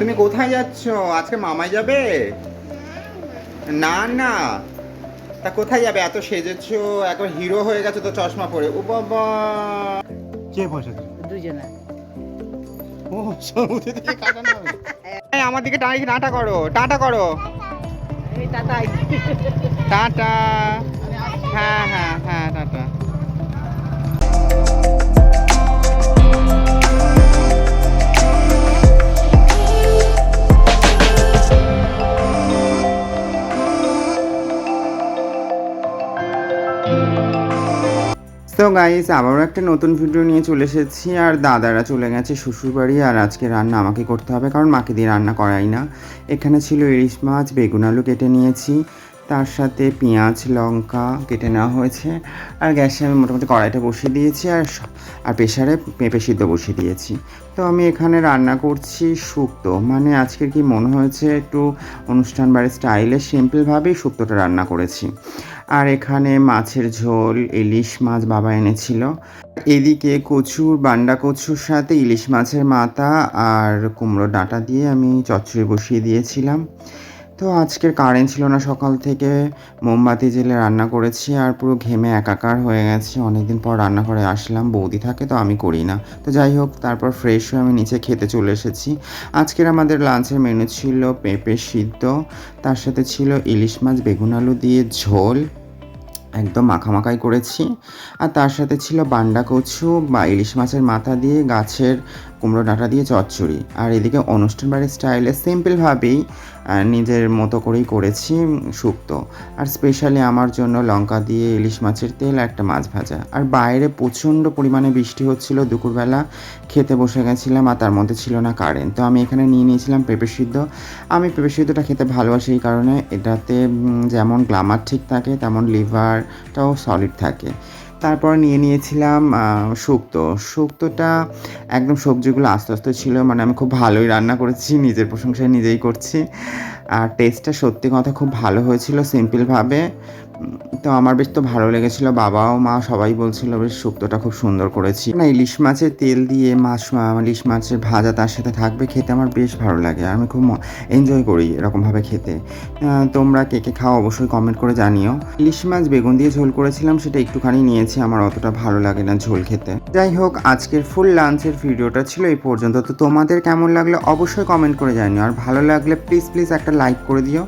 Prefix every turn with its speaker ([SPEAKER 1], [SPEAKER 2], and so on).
[SPEAKER 1] তুমি কোথায় যাচ্ছ? আজকে মামাই যাবে? না না। তা কোথায় যাবে? এত সেজেছো একবার হিরো হয়ে গেছো তো চশমা পরে। ও বাবা। কে বসে
[SPEAKER 2] দুজনে।
[SPEAKER 1] ও সমুদ্র থেকে কাটানো আমার দিকে টাটা করো টাটা করো। টাটা। তো গাইস আবারও একটা নতুন ভিডিও নিয়ে চলে এসেছি, আর দাদারা চলে গেছে শ্বশুরবাড়ি আর আজকে রান্না আমাকে করতে হবে, কারণ মাকে দিয়ে রান্না করাই না। এখানে ছিল ইলিশ মাছ, বেগুন আলু কেটে নিয়েছি তার সাথে পেঁয়াজ, লঙ্কা কেটে নেওয়া হয়েছে। আর গ্যাসে আমি মোটামুটি কড়াইটা বসিয়ে দিয়েছি আর আর প্রেশারে পেঁপে সিদ্ধ বসিয়ে দিয়েছি। তো আমি এখানে রান্না করছি শুক্তো। মানে আজকে কি মনে হয়েছে একটু অনুষ্ঠান বাড়ির স্টাইলে সিম্পলভাবেই শুক্তোটা রান্না করেছি। আর এখানে মাছের ঝোল, ইলিশ মাছ বাবা এনেছিল। এদিকে কচুর বান্ডা কচুর সাথে ইলিশ মাছের মাথা আর কুমড়ো ডাঁটা দিয়ে আমি চচ্চড়ি বসিয়ে দিয়েছিলাম। তো আজকের কারেন্ট ছিল না সকাল থেকে। মোমবাতি জেলে রান্না করেছি আর পুরো ঘেমে একাকার হয়ে গেছে। অনেকদিন পর রান্না করে আসলাম, বৌদি থাকে তো আমি করি না। তো যাই হোক, তারপর ফ্রেশ হয়ে আমি নিচে খেতে চলে এসেছি। আজকের আমাদের লাঞ্চের মেনু ছিল পেঁপে সিদ্ধ, তার সাথে ছিল ইলিশ মাছ, বেগুন আলু দিয়ে ঝোল, একদম মাখামাখাই করেছি। আর তার সাথে ছিল বান্ডা কচু বা ইলিশ মাছের মাথা দিয়ে গাছের কুমড়ো ডাঁটা দিয়ে চচ্চড়ি। আর এদিকে অনুষ্ঠান বাড়ির স্টাইলে সিম্পলভাবেই নিজের মতো করেই করেছি শুক্তো। আর স্পেশালি আমার জন্য লঙ্কা দিয়ে ইলিশ মাছের তেল একটা মাছ ভাজা। আর বাইরে প্রচণ্ড পরিমাণে বৃষ্টি হচ্ছিল দুপুরবেলা। খেতে বসে গেছিলাম আর তার মধ্যে ছিল না কারেন্ট তো আমি এখানে নিয়ে নিয়েছিলাম পেঁপে সিদ্ধ। আমি পেঁপে সিদ্ধটা খেতে ভালোবাসি এই কারণে। এটাতে যেমন গ্লামার ঠিক থাকে, তেমন লিভারটাও সলিড থাকে। তারপর নিয়ে নিয়েছিলাম শুক্ত শুক্তো। শুক্তোটা একদম সবজিগুলো আস্তে আস্তে ছিল মানে আমি খুব ভালোই রান্না করেছি, নিজের প্রশংসায় নিজেই করছি। আর টেস্টটা সত্যি কথা খুব ভালো হয়েছিল সিম্পলভাবে তো আমার বেশ তো ভালো লেগেছিল, বাবাও, মা সবাই বলছিল, বেশ শুক্তোটা খুব সুন্দর করেছি। না ইলিশ মাছের তেল দিয়ে মাছ ইলিশ মাছের ভাজা তার সাথে থাকবে খেতে আমার বেশ ভালো লাগে। আমি খুব এনজয় করি এরকমভাবে খেতে। তোমরা কে কে খাও অবশ্যই কমেন্ট করে জানিও। ইলিশ মাছ বেগুন দিয়ে ঝোল করেছিলাম, সেটা একটুখানি নিয়েছি, আমার অতটা ভালো লাগে না ঝোল খেতে। যাই হোক, আজকের ফুল লাঞ্চের ভিডিওটা ছিল এই পর্যন্ত। তো তোমাদের কেমন লাগল অবশ্যই কমেন্ট করে জানিও। আর ভালো লাগলে প্লিজ প্লিজ একটা লাইক করে দিও।